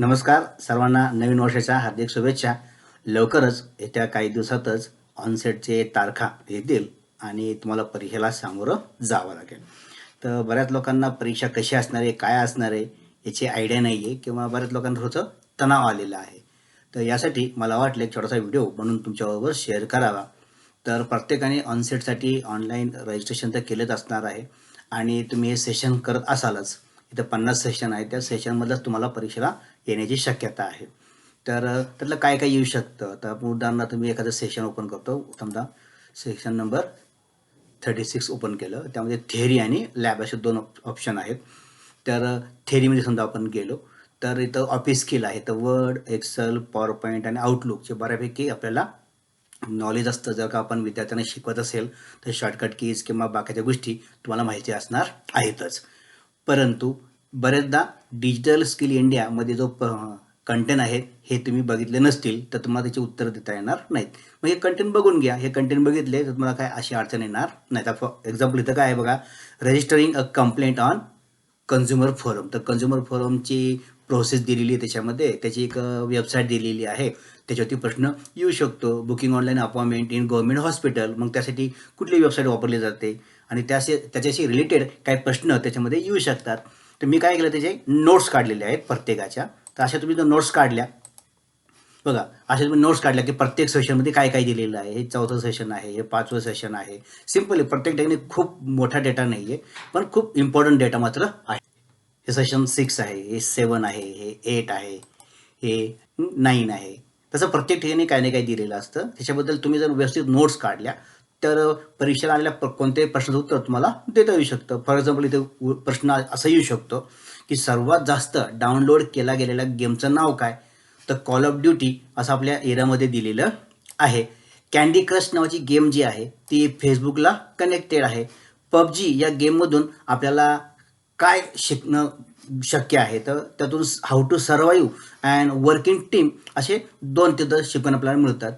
नमस्कार. सर्वांना नवीन वर्षाच्या हार्दिक शुभेच्छा. लवकरच येत्या काही दिवसातच ऑनसेटचे तारखा येतील आणि तुम्हाला परीक्षेला सामोरं जावं लागेल. तर बऱ्याच लोकांना परीक्षा कशी असणार आहे काय असणार आहे याची आयडिया नाही आहे किंवा बऱ्याच लोकांना थोडंसं तणाव आलेला आहे. तर यासाठी मला वाटलं एक छोटासा व्हिडिओ बनवून तुमच्याबरोबर शेअर करावा. तर प्रत्येकाने ऑनसेटसाठी ऑनलाईन रजिस्ट्रेशन तर केलंच असणार आहे. आणि तुम्ही हे सेशन करत असालच. इथं पन्नास सेशन आहे त्या सेशनमधलंच तुम्हाला परीक्षेला येण्याची शक्यता आहे. तर त्यातलं काय काय येऊ शकतं? तर आपण उदाहरणार्थ मी एखादं सेशन ओपन करतो. समजा section number thirty six open केलं. त्यामध्ये थेअरी आणि लॅब असे दोन ऑप्शन आहेत. तर थेरीमध्ये समजा आपण गेलो तर इथं ऑफिस स्किल आहे. तर वर्ड एक्सेल पॉवर पॉईंट आणि आउटलुकचे बऱ्यापैकी आपल्याला नॉलेज असतं. जर का आपण विद्यार्थ्यांना शिकवत असेल तर शॉर्टकट कीज किंवा बाकीच्या गोष्टी तुम्हाला माहिती असणार आहेतच. परंतु बरेचदा डिजिटल स्किल इंडियामध्ये जो कंटेंट आहे हे तुम्ही बघितले नसतील तर तुम्हाला त्याची उत्तर देता येणार नाहीत. मग हे कंटेंट बघून घ्या. हे कंटेंट बघितले तर तुम्हाला काय अशी अडचण येणार नाही तर फॉर एक्झाम्पल इथं काय आहे बघा registering a complaint on consumer forum तर कन्झ्युमर फोरमची प्रोसेस दिलेली आहे त्याच्यामध्ये. त्याची एक वेबसाईट दिलेली आहे. त्याच्यावरती प्रश्न येऊ शकतो. Booking online appointment in government hospital मग त्यासाठी कुठली वेबसाईट वापरली जाते? आणि त्याशी त्याच्याशी रिलेटेड काही प्रश्न त्याच्यामध्ये येऊ शकतात. तर मी काय केलं त्याचे नोट्स काढलेले आहेत प्रत्येकाच्या. तर अशा तुम्ही जर नोट्स काढल्या बघा अशा तुम्ही नोट्स काढल्या की प्रत्येक सेशनमध्ये काय काय दिलेलं आहे? हे चौथं सेशन आहे हे पाचवं सेशन आहे. सिम्पली प्रत्येक ठिकाणी खूप मोठा डेटा नाही आहे पण खूप इम्पॉर्टंट डेटा मात्र आहे. हे सेशन सिक्स आहे हे सेवन आहे हे एट आहे हे नाईन आहे. तसं प्रत्येक ठिकाणी काय ना काही दिलेलं असतं. त्याच्याबद्दल तुम्ही जर व्यवस्थित नोट्स काढल्या तर परीक्षेला आलेल्या कोणत्याही प्रश्नाचं उत्तर तुम्हाला देता येऊ शकतं. फॉर एक्झाम्पल इथे प्रश्न असा येऊ शकतो की सर्वात जास्त डाउनलोड केला गेलेल्या गेमचं नाव काय? तर कॉल ऑफ ड्युटी असं आपल्या एरियामध्ये दिलेलं आहे. कॅन्डी क्रश नावाची गेम जी आहे ती फेसबुकला कनेक्टेड आहे. पबजी या गेममधून आपल्याला काय शिकणं शक्य आहे? तर त्यातून how to survive and work in team असे दोन तिथं शिकवण आपल्याला मिळतात.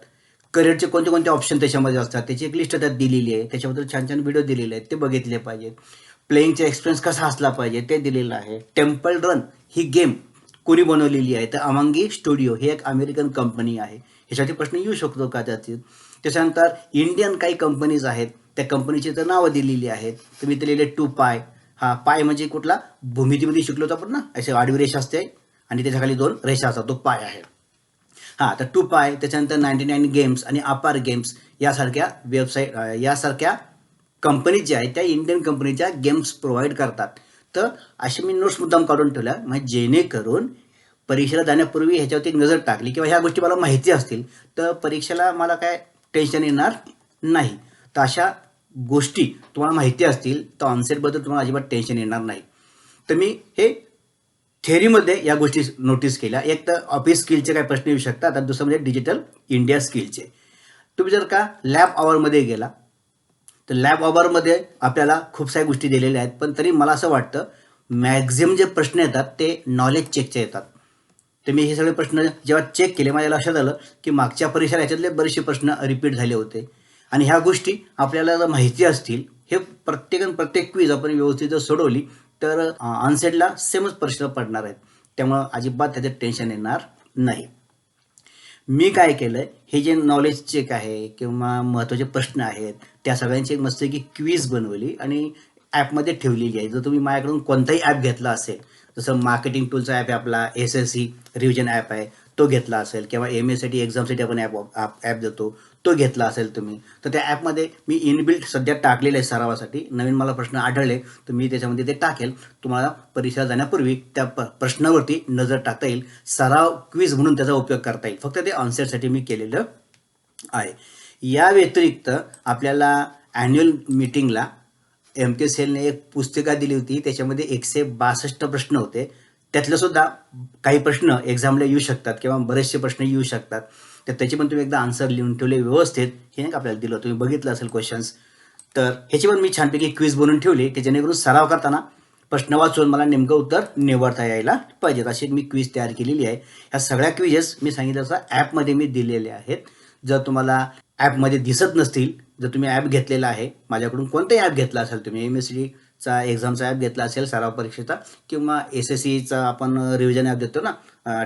करिअरचे कोणते कोणते ऑप्शन त्याच्यामध्ये असतात? त्याची एक लिस्ट त्यात दिलेली आहे. त्याच्याबद्दल छान छान व्हिडिओ दिलेले आहेत. ते बघितले पाहिजेत प्लेईंगचा एक्सपिरियन्स कसा असला पाहिजे ते दिलेलं आहे. टेम्पल रन ही गेम कोणी बनवलेली आहे? तर अमांगी स्टुडिओ ही एक अमेरिकन कंपनी आहे. ह्याच्यासाठी प्रश्न येऊ शकतो का त्यातील? त्याच्यानंतर इंडियन काही कंपनीज आहेत. त्या कंपनीची तर नावं दिलेली आहेत. तुम्ही ते लिहिले टू पाय हा पाय म्हणजे कुठला? भूमितीमध्ये शिकलो होतो आपण ना? असे आडवी रेषा असते आणि त्याच्याखाली दोन रेषा असतात. तो पाय आहे. हां तर टू पाय त्याच्यानंतर नाईन्टी नाईन गेम्स आणि अपार गेम्स यासारख्या वेबसाईट यासारख्या कंपनीज ज्या आहेत त्या इंडियन कंपनीच्या गेम्स प्रोव्हाइड करतात. तर असे मी नोट्स मुद्दाम काढून ठेवल्या म्हणजे जेणेकरून परीक्षेला जाण्यापूर्वी ह्याच्यावरती एक नजर टाकली किंवा ह्या गोष्टी मला माहिती असतील तर परीक्षेला मला काय टेन्शन येणार नाही. तर अशा गोष्टी तुम्हाला माहिती असतील तर ऑनसेटबद्दल तुम्हाला अजिबात टेन्शन येणार नाही. तर मी हे थेअरीमध्ये या गोष्टी नोटीस केल्या. एक तर ऑफिस स्किलचे काही प्रश्न येऊ शकतात आणि दुसरं म्हणजे डिजिटल इंडिया स्किलचे तुम्ही जर का लॅब आवरमध्ये गेला तर लॅब आवरमध्ये आपल्याला खूप साऱ्या गोष्टी दिलेल्या आहेत पण तरी मला असं वाटतं मॅक्झिमम जे प्रश्न येतात ते नॉलेज चेकचे येतात. तर मी हे सगळे प्रश्न जेव्हा चेक केले माझ्या लक्षात आलं की मागच्या परीक्षेला याच्यातले बरेचसे प्रश्न रिपीट झाले होते. आणि ह्या गोष्टी आपल्याला जर माहिती असतील हे प्रत्येक प्रत्येक क्वीज आपण व्यवस्थित जर सोडवली तर ऑनसेटला सेमच प्रश्न पडणार आहेत. त्यामुळं अजिबात त्याचं टेन्शन येणार नाही. मी काय केलं हे जे नॉलेज चेक आहे किंवा महत्त्वाचे प्रश्न आहेत त्या सगळ्यांची एक मस्त की क्वीज बनवली आणि ॲपमध्ये ठेवलेली आहे. जर तुम्ही माझ्याकडून कोणताही ॲप घेतला असेल जसं मार्केटिंग टूलचा ॲप आहे आपला S S C revision app आहे तो घेतला असेल किंवा एम एससाठी एक्झामसाठी आपण ॲप ॲप देतो तो घेतला असेल तुम्ही तर त्या ॲपमध्ये मी इनबिल्ट सध्या टाकलेलं आहे सरावासाठी. नवीन मला प्रश्न आढळले तर मी त्याच्यामध्ये ते टाकेल. तुम्हाला परीक्षा जाण्यापूर्वी त्या प प्रश्नावरती नजर टाकता येईल. सराव क्विज म्हणून त्याचा उपयोग करता येईल. फक्त ते ऑन्सरसाठी मी केलेलं आहे. या व्यतिरिक्त आपल्याला ॲन्युअल मीटिंगला एम के सेलने एक पुस्तिका दिली होती. त्याच्यामध्ये एकशे बासष्ट प्रश्न होते. त्यातले सुद्धा काही प्रश्न एक्झामला येऊ शकतात किंवा बरेचसे प्रश्न येऊ शकतात. तर त्याचे पण तुम्ही एकदा आन्सर लिहून ठेवले व्यवस्थित. हे नाही का आपल्याला दिलं? तुम्ही बघितलं असेल क्वेश्चन्स तर ह्याची पण मी छानपैकी क्विज बनवून ठेवली की जेणेकरून सराव करताना प्रश्न वाचून मला नेमकं उत्तर निवडता यायला पाहिजेत. अशी मी क्विज तयार केलेली आहे. ह्या सगळ्या क्विजेस मी सांगितलं असं ॲपमध्ये मी दिलेले आहेत. जर तुम्हाला ॲपमध्ये दिसत नसतील जर तुम्ही ॲप घेतलेला आहे माझ्याकडून कोणताही ॲप घेतला असेल तुम्ही एम एस चा एक्झामचा ॲप घेतला असेल सराव परीक्षेचा किंवा एस एस सीचा आपण रिव्हिजन ॲप देतो ना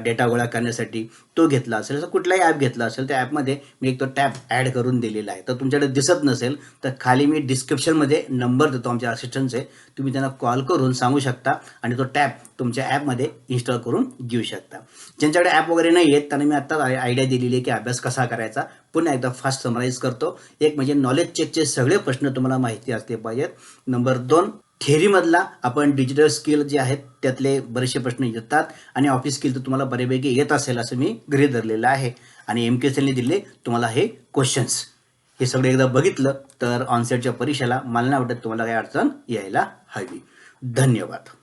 डेटा गोळा करण्यासाठी तो घेतला असेल. असं कुठलाही ॲप घेतला असेल त्या ॲपमध्ये मी एक तो टॅप ॲड करून दिलेला आहे. तर तुमच्याकडे दिसत नसेल तर खाली मी डिस्क्रिप्शनमध्ये नंबर देतो आमच्या असिस्टंटचे तुम्ही त्यांना कॉल करून सांगू शकता आणि तो टॅप तुमच्या ॲपमध्ये इन्स्टॉल करून घेऊ शकता. ज्यांच्याकडे ॲप वगैरे नाही आहेत त्यांना मी आत्ताच आयडिया दिलेली आहे की अभ्यास कसा करायचा. पुन्हा एकदा फास्ट समराईज करतो. एक म्हणजे नॉलेज चेकचे सगळे प्रश्न तुम्हाला माहिती असले पाहिजेत. नंबर दोन थेअरीमधला आपण डिजिटल स्किल जे आहेत त्यातले बरेचसे प्रश्न येतात. आणि ऑफिस स्किल तर तुम्हाला बऱ्यापैकी येत असेल असं मी गृहीत धरलेलं आहे. आणि एम के एसएलने दिले तुम्हाला हे क्वेश्चन्स हे सगळं एकदा बघितलं तर ऑनसेटच्या परीक्षेला मला नाही वाटत तुम्हाला काही अडचण यायला हवी. धन्यवाद.